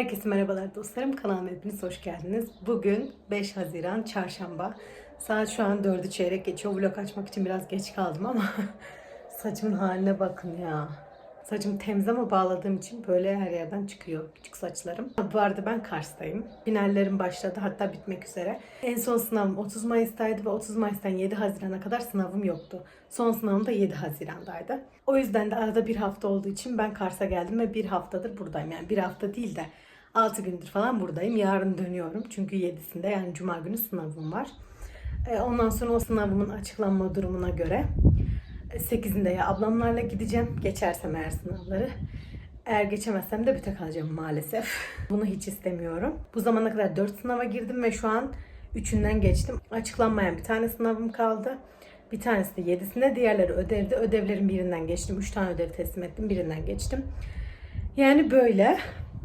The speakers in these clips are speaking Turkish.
Herkese merhabalar dostlarım. Kanalıma hepiniz hoş geldiniz. Bugün 5 Haziran Çarşamba. Saat şu an 4'ü çeyrek geçiyor. Vlog açmak için biraz geç kaldım ama saçımın haline bakın ya. Saçım temiz ama bağladığım için böyle her yerden çıkıyor küçük saçlarım. Bu arada ben Kars'tayım. Finallerim başladı hatta bitmek üzere. En son sınavım 30 Mayıs'taydı ve 30 Mayıs'tan 7 Haziran'a kadar sınavım yoktu. Son sınavım da 7 Haziran'daydı. O yüzden de arada bir hafta olduğu için ben Kars'a geldim ve bir haftadır buradayım. Yani bir hafta değil de 6 gündür falan buradayım. Yarın dönüyorum çünkü 7'sinde yani Cuma günü sınavım var. E, Ondan sonra o sınavımın açıklanma durumuna göre 8'inde ya ablamlarla gideceğim. Geçersem eğer sınavları. Eğer geçemezsem de büte kalacağım maalesef. Bunu hiç istemiyorum. Bu zamana kadar 4 sınava girdim ve şu an 3'ünden geçtim. Açıklanmayan bir tane sınavım kaldı. Bir tanesi de 7'sinde, diğerleri ödevde. Ödevlerin birinden geçtim. 3 tane ödev teslim ettim, birinden geçtim. Yani böyle.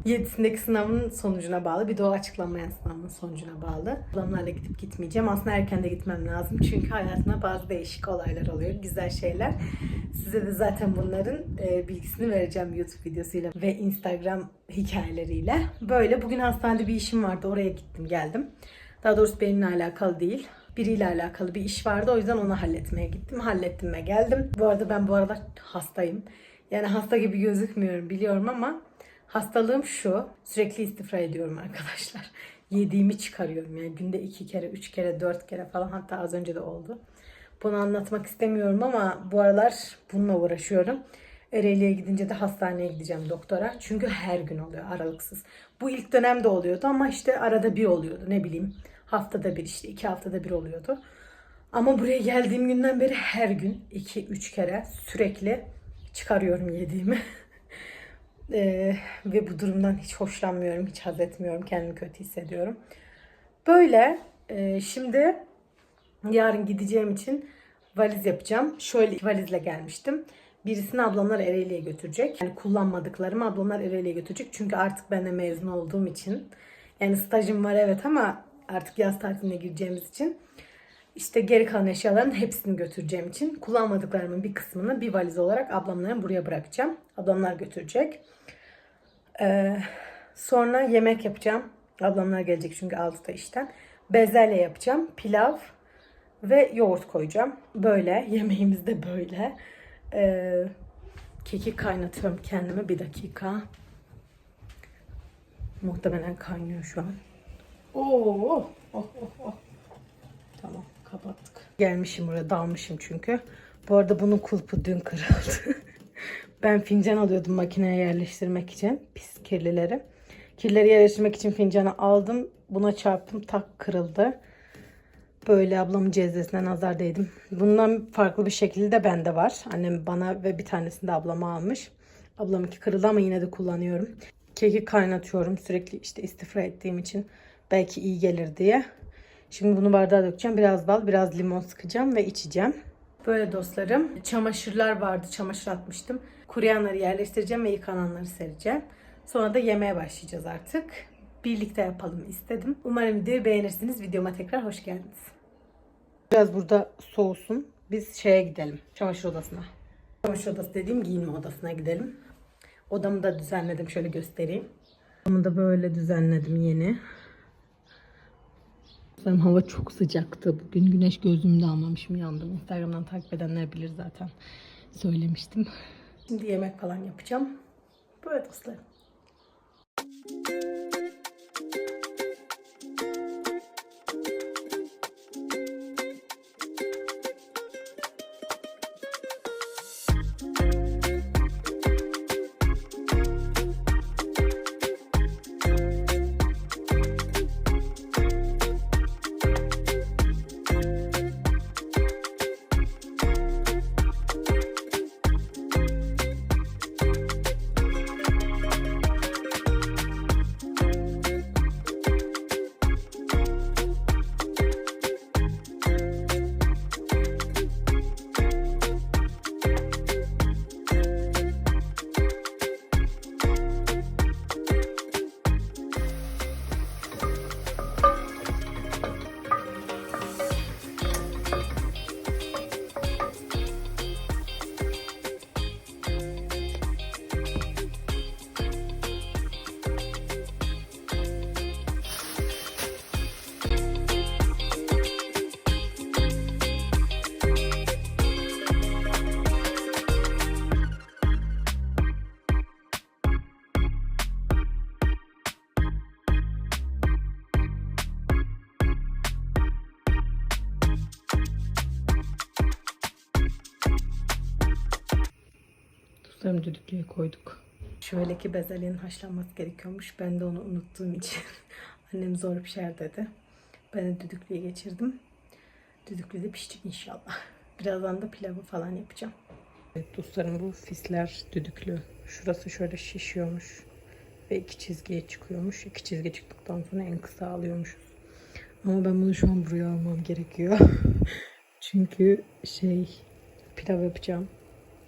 7'sindeki sınavın sonucuna bağlı. Bir de o açıklanmayan sınavın sonucuna bağlı. Ablamlarla gidip gitmeyeceğim. Aslında erken de gitmem lazım. Çünkü hayatımda bazı değişik olaylar oluyor. Güzel şeyler. Size de zaten bunların e, bilgisini vereceğim YouTube videosuyla ve Instagram hikayeleriyle. Böyle bugün hastanede bir işim vardı. Oraya gittim geldim. Daha doğrusu benimle alakalı değil. Biriyle alakalı bir iş vardı. O yüzden onu halletmeye gittim. Hallettim ve geldim. Bu arada ben bu aralar hastayım. Yani hasta gibi gözükmüyorum biliyorum ama Hastalığım şu. Sürekli istifra ediyorum arkadaşlar. Yediğimi çıkarıyorum. Yani günde iki kere, üç kere, dört kere falan hatta az önce de oldu. Bunu anlatmak istemiyorum ama bu aralar bununla uğraşıyorum. Ereğli'ye gidince de hastaneye gideceğim doktora. Çünkü her gün oluyor aralıksız. Bu ilk dönemde oluyordu ama işte arada bir oluyordu ne bileyim. Haftada bir işte iki haftada bir oluyordu. Ama buraya geldiğim günden beri her gün iki üç kere sürekli çıkarıyorum yediğimi. Ee, ve bu durumdan hiç hoşlanmıyorum, hiç haz etmiyorum, kendimi kötü hissediyorum. Böyle e, şimdi yarın gideceğim için valiz yapacağım. Şöyle iki valizle gelmiştim. Birisini ablamlar Ereğli'ye götürecek. Yani kullanmadıklarımı ablamlar Ereğli'ye götürecek. Çünkü artık ben de mezun olduğum için. Yani stajım var evet ama artık yaz tatiline gireceğimiz için. İşte geri kalan eşyaların hepsini götüreceğim için kullanmadıklarımın bir kısmını bir valiz olarak ablamların buraya bırakacağım. Ablamlar götürecek. Ee, sonra yemek yapacağım. Ablamlar gelecek çünkü 6'da işten. Bezelye yapacağım. Pilav ve yoğurt koyacağım. Böyle. Yemeğimiz de böyle. Ee, keki kaynatıyorum kendime. Bir dakika. Muhtemelen kaynıyor şu an. Oo, Gelmişim buraya dalmışım çünkü. Bu arada bunun kulpu dün kırıldı. ben fincan alıyordum makineye yerleştirmek için. Pis kirlileri. Kirleri yerleştirmek için fincanı aldım. Buna çarptım tak kırıldı. Böyle ablamın cezvesine nazar değdim. Bundan farklı bir şekilde bende var. Annem bana ve bir tanesini de ablama almış. Ablamınki kırıldı ama yine de kullanıyorum. Keki kaynatıyorum sürekli işte istifra ettiğim için. Belki iyi gelir diye. Şimdi bunu bardağa dökeceğim. Biraz bal, biraz limon sıkacağım ve içeceğim. Böyle dostlarım. Çamaşırlar vardı. Çamaşır atmıştım. Kuruyanları yerleştireceğim ve yıkananları sereceğim. Sonra da yemeğe başlayacağız artık. Birlikte yapalım istedim. Umarım videoyu beğenirsiniz. Videoma tekrar hoş geldiniz. Biraz burada soğusun. Biz şeye gidelim. Çamaşır odasına. Çamaşır odası dediğim giyinme odasına gidelim. Odamı da düzenledim. Şöyle göstereyim. Odamı da böyle düzenledim yeni. Sanırım hava çok sıcaktı. Bugün güneş gözümde almamışım yandım. Instagram'dan takip edenler bilir zaten. Söylemiştim. Şimdi yemek falan yapacağım. Böyle dostlarım. Dostlarım düdüklüye koyduk. Şöyle ki bezelyenin haşlanması gerekiyormuş. Ben de onu unuttuğum için annem zor pişer dedi. Ben de düdüklüye geçirdim. Düdüklü de pişecek inşallah. Birazdan da pilavı falan yapacağım. Evet dostlarım bu fisler düdüklü. Şurası şöyle şişiyormuş. Ve iki çizgiye çıkıyormuş. İki çizgi çıktıktan sonra en kısa alıyormuşuz. Ama ben bunu şu an buraya almam gerekiyor. Çünkü şey pilav yapacağım.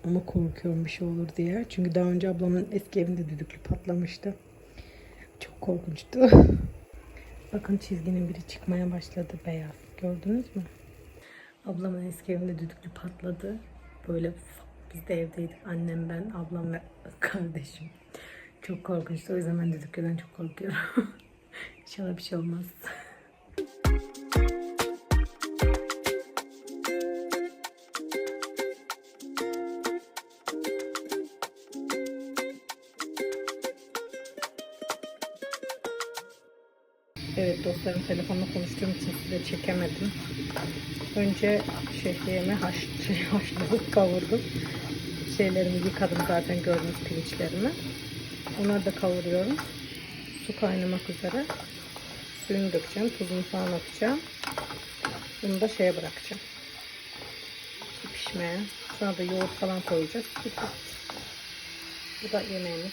Ama korkuyorum bir şey olur diye. Çünkü daha önce ablamın eski evinde düdüklü patlamıştı. Çok korkunçtu. Bakın çizginin biri çıkmaya başladı beyaz. Gördünüz mü? Ablamın eski evinde düdüklü patladı. Böyle biz de evdeydik. Annem, ben, ablam ve kardeşim. Çok korkunçtu. O yüzden ben düdüklüden çok korkuyorum. İnşallah bir şey olmaz. Evet dostlarım telefonla konuştuğum için size çekemedim. Önce şehriyemi haş, şey, haşladık, kavurdum. Şeylerimi yıkadım zaten gördüğünüz pirinçlerimi. Onları da kavuruyorum. Su kaynamak üzere. Suyunu dökeceğim, tuzunu falan atacağım. Bunu da şeye bırakacağım. Pişmeye. Sonra da yoğurt falan koyacağız. Bu da yemeğimiz.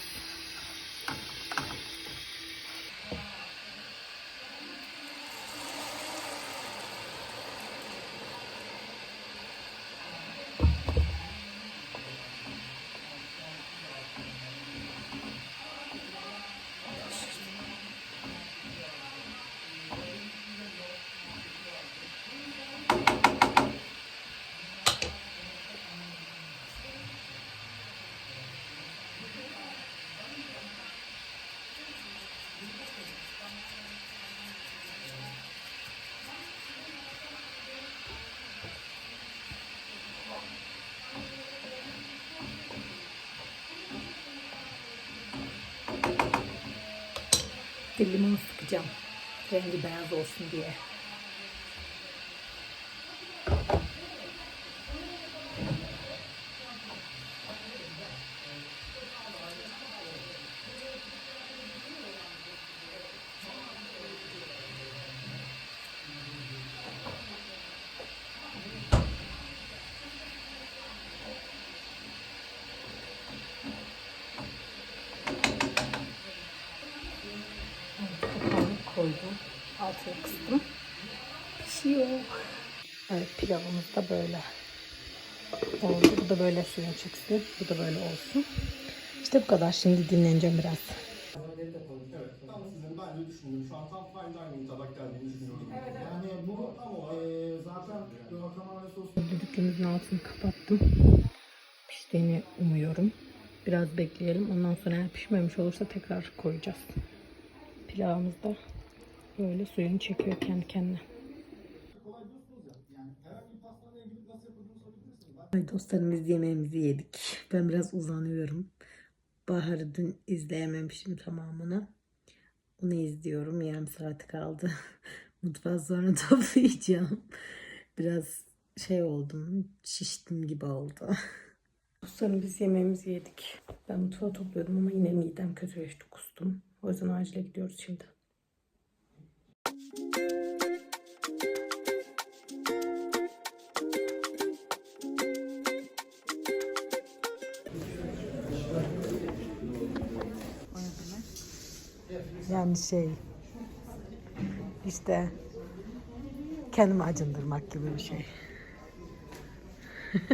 Bir limon sıkacağım. Rengi beyaz olsun diye. Altına kıstım. Pişiyor. Evet pilavımız da böyle oldu. Bu da böyle suyun çıksın. Bu da böyle olsun. İşte bu kadar. Şimdi dinleneceğim biraz. Tam sizin şu an tam fine dining tabak geldiğini düşünüyorum. Yani bu tam olarak Ee, zaten guacamole sosu Düdüklümüzün altını kapattım. Piştiğini umuyorum. Biraz bekleyelim. Ondan sonra eğer pişmemiş olursa tekrar koyacağız. Pilavımız da böyle suyunu çekiyor kendi kendine. Ay dostlarım yemeğimizi yedik. Ben biraz uzanıyorum. Bahar'ı dün izleyememişim tamamını. Onu izliyorum. Yarım saati kaldı. Mutfağı sonra toplayacağım. Biraz şey oldum. Şiştim gibi oldu. Dostlarım biz yemeğimizi yedik. Ben mutfağı topluyordum ama yine midem kötüleşti. Kustum. O yüzden acile gidiyoruz şimdi. Yani şey işte kendimi acındırmak gibi bir şey.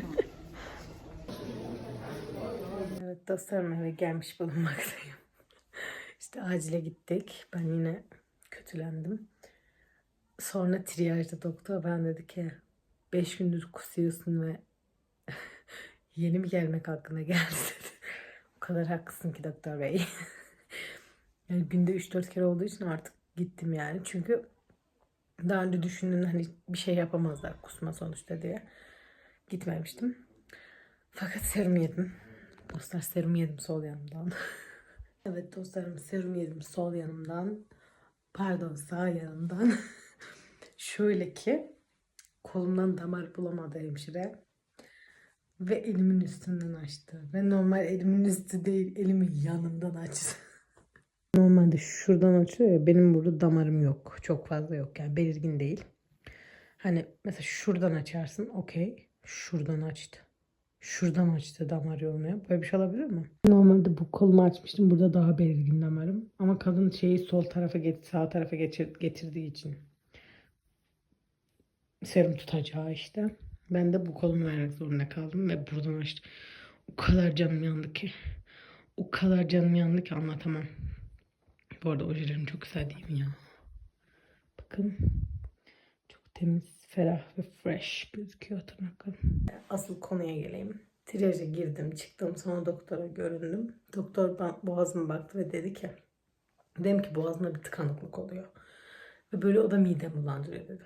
evet dostlarım eve gelmiş bulunmaktayım. işte acile gittik. Ben yine kötülendim. Sonra triyajda doktor ben dedi ki 5 gündür kusuyorsun ve yeni mi gelmek aklına geldi o kadar haklısın ki doktor bey. Yani günde 3-4 kere olduğu için artık gittim yani. Çünkü daha önce düşündüm hani bir şey yapamazlar kusma sonuçta diye. Gitmemiştim. Fakat serum yedim. Dostlar serum yedim sol yanımdan. evet dostlarım serum yedim sol yanımdan. Pardon sağ yanımdan. Şöyle ki kolumdan damar bulamadı hemşire. Ve elimin üstünden açtı. Ve normal elimin üstü değil, elimin yanından açtı. Normalde şuradan açıyor ya benim burada damarım yok. Çok fazla yok yani belirgin değil. Hani mesela şuradan açarsın okey. Şuradan açtı. Şuradan açtı damar yolunu. Böyle bir şey olabilir mi? Normalde bu kolumu açmıştım. Burada daha belirgin damarım. Ama kadın şeyi sol tarafa get sağ tarafa geçir getirdiği için serum tutacağı işte. Ben de bu kolumu vermek zorunda kaldım ve buradan açtım. O kadar canım yandı ki. O kadar canım yandı ki anlatamam. Bu arada ojelerim çok güzel değil mi ya? Bakın. Çok temiz, ferah ve fresh gözüküyor tırnaklarım. Asıl konuya geleyim. Triyaja girdim, çıktım. Sonra doktora göründüm. Doktor ben, boğazıma baktı ve dedi ki dedim ki boğazımda bir tıkanıklık oluyor. Ve böyle o da midemi bulandırıyor dedi.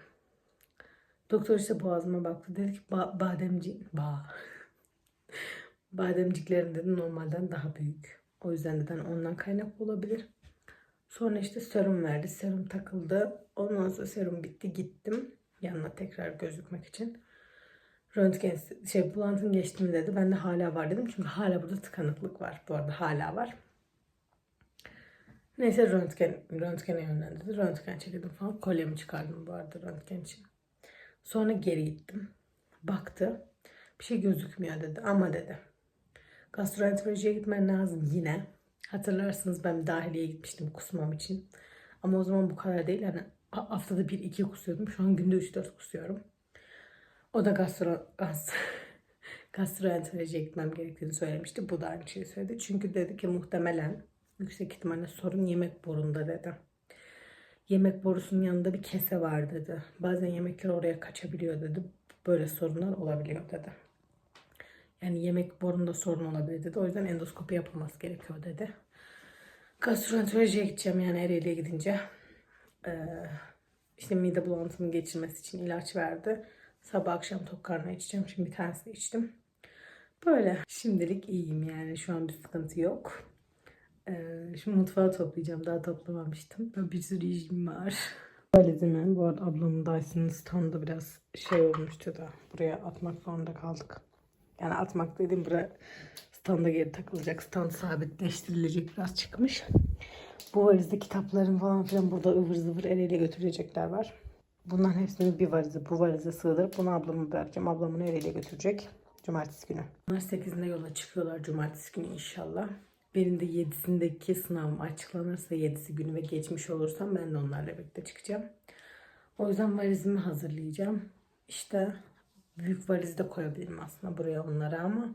Doktor işte boğazıma baktı. Dedi ki ba bademci... Ba. Bademciklerin dedi normalden daha büyük. O yüzden neden ondan kaynaklı olabilir. Sonra işte serum verdi. Serum takıldı. Ondan sonra serum bitti. Gittim. Yanına tekrar gözükmek için. Röntgen şey bulantın geçti mi dedi. Ben de hala var dedim. Çünkü hala burada tıkanıklık var. Bu arada hala var. Neyse röntgen, röntgene yönlendirdi. Röntgen çekildim falan. Kolyemi çıkardım bu arada röntgen için. Sonra geri gittim. Baktı. Bir şey gözükmüyor dedi. Ama dedi. Gastroenterolojiye gitmen lazım yine. Hatırlarsınız ben dahiliye gitmiştim kusmam için. Ama o zaman bu kadar değil. Yani ha- haftada bir iki kusuyordum. Şu an günde 3-4 kusuyorum. O da gastro, gaz, gastroenterolojiye gitmem gerektiğini söylemişti. Bu da aynı şeyi söyledi. Çünkü dedi ki muhtemelen yüksek ihtimalle sorun yemek borunda dedi. Yemek borusunun yanında bir kese var dedi. Bazen yemekler oraya kaçabiliyor dedi. Böyle sorunlar olabiliyor dedi. Yani yemek borunda sorun olabilir dedi. O yüzden endoskopi yapılması gerekiyor dedi. Gastroenterolojiye gideceğim yani Ereğli'ye gidince. Ee, işte mide bulantımı geçirmesi için ilaç verdi. Sabah akşam tok karnına içeceğim. Şimdi bir tanesini içtim. Böyle. Şimdilik iyiyim yani. Şu an bir sıkıntı yok. Ee, şimdi mutfağı toplayacağım. Daha toplamamıştım. Bir sürü işim var. Böyle değil mi? Bu arada ablamın Dyson'ın standı biraz şey olmuştu da. Buraya atmak zorunda kaldık. Yani atmak dediğim buraya standa geri takılacak. Stand sabitleştirilecek biraz çıkmış. Bu valizde kitapların falan filan burada ıvır zıvır el ele götürecekler var. Bunların hepsini bir valize, bu valize sığdırıp bunu ablama bırakacağım. Ablamın el ele götürecek. Cumartesi günü. Bunlar 8'inde yola çıkıyorlar cumartesi günü inşallah. Benim de 7'sindeki sınavım açıklanırsa 7'si günü ve geçmiş olursam ben de onlarla birlikte çıkacağım. O yüzden valizimi hazırlayacağım. İşte büyük valizi de koyabilirim aslında buraya onlara ama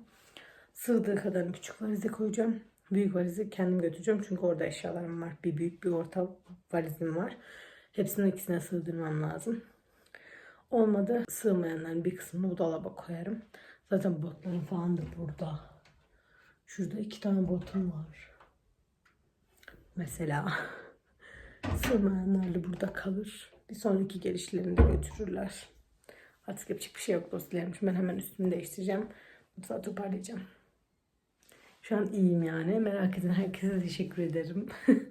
sığdığı kadar küçük valize koyacağım. Büyük valizi kendim götüreceğim çünkü orada eşyalarım var. Bir büyük bir orta valizim var. Hepsinin ikisine sığdırmam lazım. Olmadı sığmayanların bir kısmını bu dolaba koyarım. Zaten botlarım falan da burada. Şurada iki tane botum var. Mesela sığmayanlar da burada kalır. Bir sonraki gelişlerinde götürürler. Artık yapacak bir şey yok dostlarım. Ben hemen üstümü değiştireceğim. Mutfağı toparlayacağım. Şu an iyiyim yani. Merak eden herkese teşekkür ederim.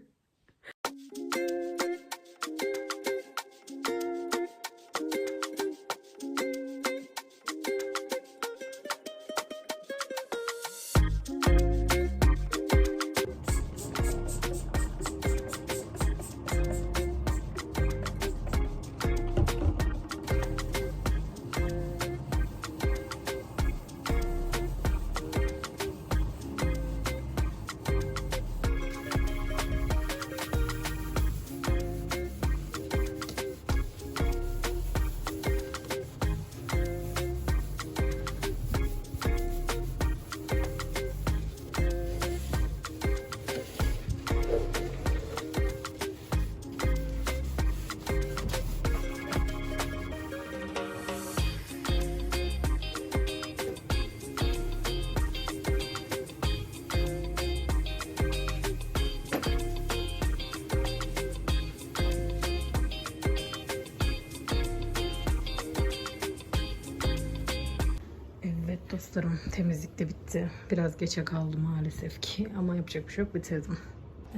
temizlik de bitti. Biraz geçe kaldı maalesef ki ama yapacak bir şey yok bitirdim.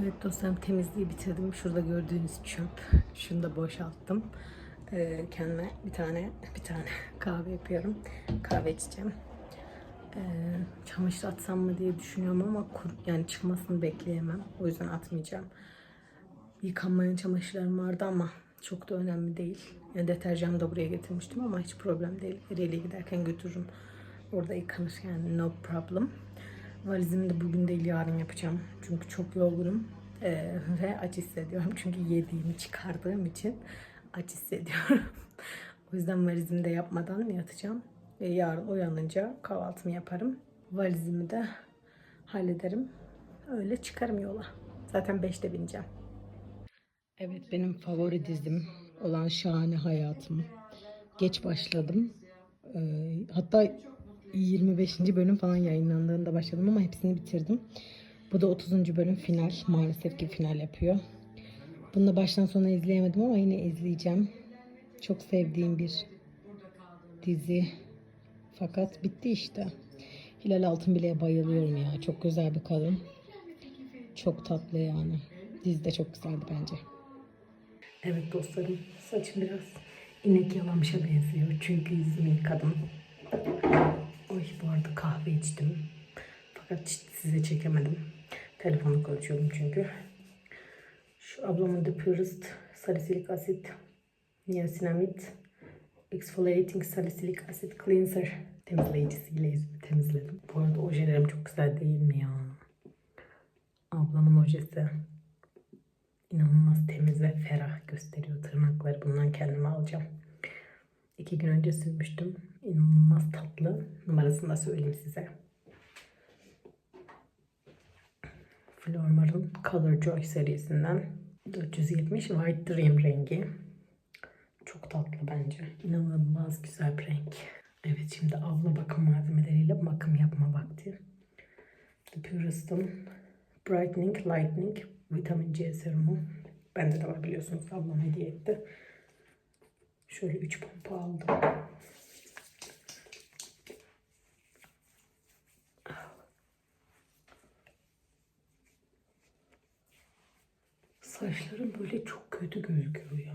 Evet dostlarım temizliği bitirdim. Şurada gördüğünüz çöp. Şunu da boşalttım. Ee, kendime bir tane bir tane kahve yapıyorum. Kahve içeceğim. Ee, çamaşır atsam mı diye düşünüyorum ama kur, yani çıkmasını bekleyemem. O yüzden atmayacağım. Yıkanmayan çamaşırlarım vardı ama çok da önemli değil. Yani deterjanı da buraya getirmiştim ama hiç problem değil. Ereğli'ye giderken götürürüm. Orada yıkanır yani no problem. Valizimi de bugün değil yarın yapacağım. Çünkü çok yorgunum. Ee, ve aç hissediyorum. Çünkü yediğimi çıkardığım için aç hissediyorum. o yüzden valizimi de yapmadan yatacağım. Ve yarın uyanınca kahvaltımı yaparım. Valizimi de hallederim. Öyle çıkarım yola. Zaten 5'te bineceğim. Evet benim favori dizim olan Şahane Hayatım. Geç başladım. Ee, hatta 25. bölüm falan yayınlandığında başladım ama hepsini bitirdim. Bu da 30. bölüm final. Maalesef ki final yapıyor. Bunu da baştan sona izleyemedim ama yine izleyeceğim. Çok sevdiğim bir dizi. Fakat bitti işte. Hilal Altınbile'ye bayılıyorum ya. Çok güzel bir kadın. Çok tatlı yani. Dizi de çok güzeldi bence. Evet dostlarım saçım biraz inek yalamışa benziyor. Çünkü yüzümü yıkadım. Oy bu arada kahve içtim. Fakat size çekemedim. Telefonu konuşuyorum çünkü. Şu ablamın The Purest salisilik asit, niacinamide, exfoliating salisilik asit cleanser temizleyicisiyle yüzümü temizledim. Bu arada ojelerim çok güzel değil mi ya? Ablamın ojesi inanılmaz temiz ve ferah gösteriyor tırnakları. Bundan kendime alacağım. İki gün önce sürmüştüm. İnanılmaz tatlı. Numarasını da söyleyeyim size. Flormar'ın Color Joy serisinden 470 White Dream rengi. Çok tatlı bence. İnanılmaz güzel bir renk. Evet şimdi abla bakım malzemeleriyle bakım yapma vakti. The Purist'ın Brightening Lightening Vitamin C serumu. Bende de var biliyorsunuz ablam hediye etti. Şöyle 3 pompa aldım. Saçlarım böyle çok kötü gözüküyor ya.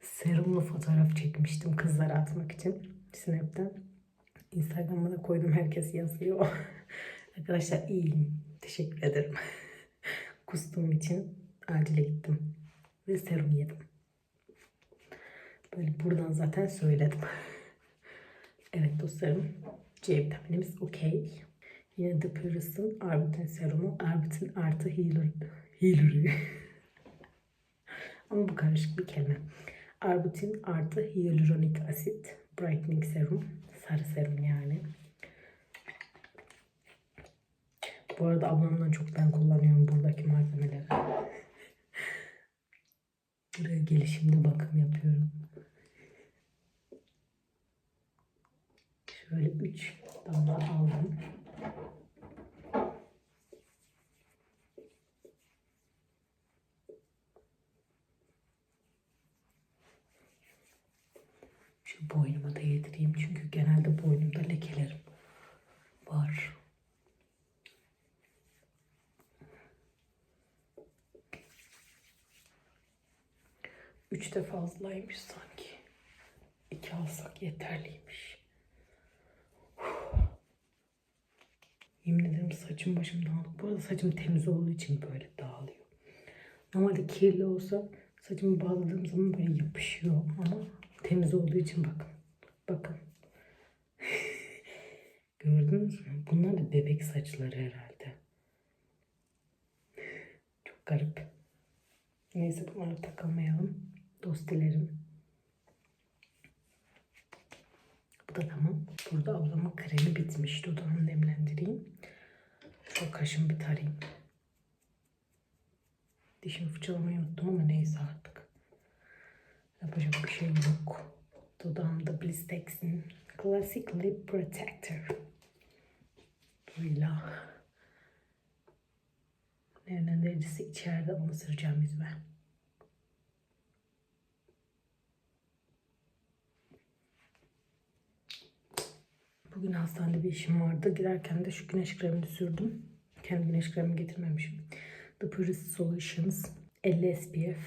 serumlu fotoğraf çekmiştim kızlara atmak için Snap'ten. Instagram'a da koydum herkes yazıyor. Arkadaşlar iyiyim. Teşekkür ederim. Kustuğum için acile gittim. Ve serum yedim. Böyle buradan zaten söyledim. evet dostlarım. C vitaminimiz okey. Yine The Purist'ın Arbutin serumu. Arbutin artı healer. Healer'ı. Ama bu karışık bir kelime. Arbutin artı hyaluronik asit brightening serum. Sarı serum yani. Bu arada ablamdan çok ben kullanıyorum buradaki malzemeleri. Buraya gelişimde bakım yapıyorum. Şöyle 3 damla aldım. Şu boynuma da yedireyim çünkü genelde boynumda lekelerim var. Üç de fazlaymış sanki. İki alsak yeterliymiş. Yemin ederim saçım başım dağınık. Bu arada saçım temiz olduğu için böyle dağılıyor. Normalde kirli olsa saçımı bağladığım zaman böyle yapışıyor ama temiz olduğu için bakın. Bakın. Gördünüz mü? Bunlar da bebek saçları herhalde. Çok garip. Neyse bunlara takılmayalım. Dostilerim. Bu da tamam. Burada ablamın kremi bitmiş. Dudağını nemlendireyim. Şu kaşımı bir tarayayım. Dişimi fırçalamayı unuttum ama neyse artık. Yapacak bir şey yok. Dudağımda Blistex'in Classic Lip Protector. Böyle. Nemlendiricisi içeride onu süreceğim yüzüme. Bugün hastanede bir işim vardı. Girerken de şu güneş kremini sürdüm. Kendi güneş kremimi getirmemişim. The Purist Solutions 50 SPF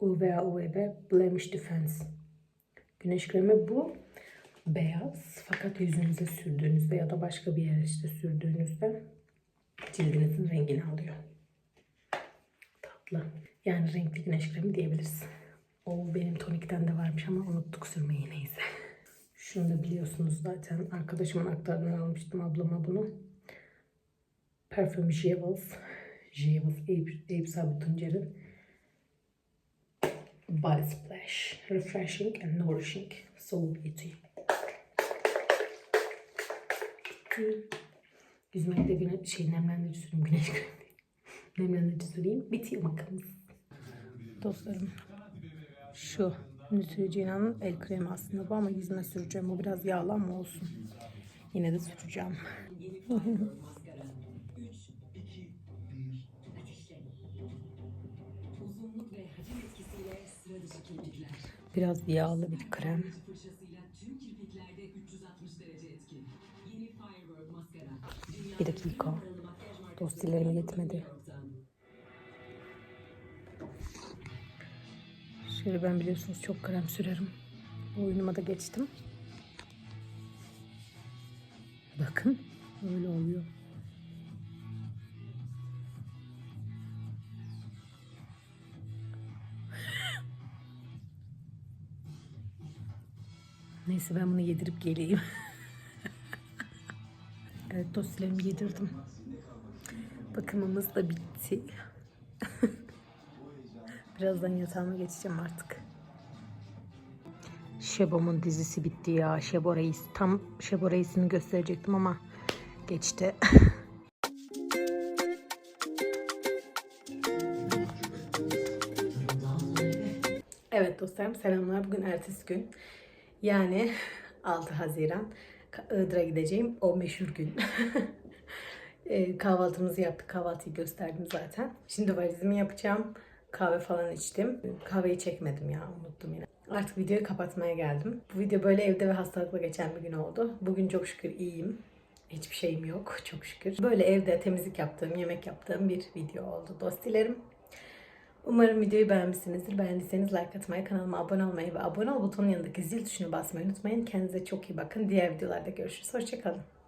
UVA UVB Blemish Defense Güneş kremi bu beyaz fakat yüzünüze sürdüğünüzde ya da başka bir yere işte sürdüğünüzde cildinizin rengini alıyor. Tatlı. Yani renkli güneş kremi diyebiliriz. O benim tonikten de varmış ama unuttuk sürmeyi neyse. Şunu da biliyorsunuz zaten. Arkadaşımın aktardığını almıştım ablama bunu. Parfüm. Jewels Eyüp, Eyüp Sabit Body Splash. Refreshing and nourishing. So beauty. Yüzüme de güne, şey nemlendirici süreyim. Güneş kremi. nemlendirici süreyim. Bitiyor makamız. Dostlarım şu Neutrogena'nın el kremi aslında bu ama yüzüme süreceğim. Bu biraz yağlı ama olsun. Yine de süreceğim. Biraz yağlı bir krem. Fırçasıyla tüm kirpiklerde 360 derece etkin. Yeni Firework maskara. Dünyanın Bir dakika. Dostilerimi yetmedi. Şöyle ben biliyorsunuz çok krem sürerim. Boynuma da geçtim. Bakın böyle oluyor. Neyse ben bunu yedirip geleyim. evet dostlarımı yedirdim. Bakımımız da bitti. Birazdan yatağıma geçeceğim artık. Şebo'mun dizisi bitti ya. Şebo Reis. Tam Şebo Reis'ini gösterecektim ama geçti. evet dostlarım selamlar. Bugün ertesi gün. Yani 6 Haziran. Iğdır'a gideceğim. O meşhur gün. E, kahvaltımızı yaptık. Kahvaltıyı gösterdim zaten. Şimdi valizimi yapacağım. Kahve falan içtim. Kahveyi çekmedim ya. Unuttum yine. Artık videoyu kapatmaya geldim. Bu video böyle evde ve hastalıkla geçen bir gün oldu. Bugün çok şükür iyiyim. Hiçbir şeyim yok çok şükür. Böyle evde temizlik yaptığım, yemek yaptığım bir video oldu dostilerim. Umarım videoyu beğenmişsinizdir. Beğendiyseniz like atmayı, kanalıma abone olmayı ve abone ol butonun yanındaki zil tuşuna basmayı unutmayın. Kendinize çok iyi bakın. Diğer videolarda görüşürüz. Hoşçakalın.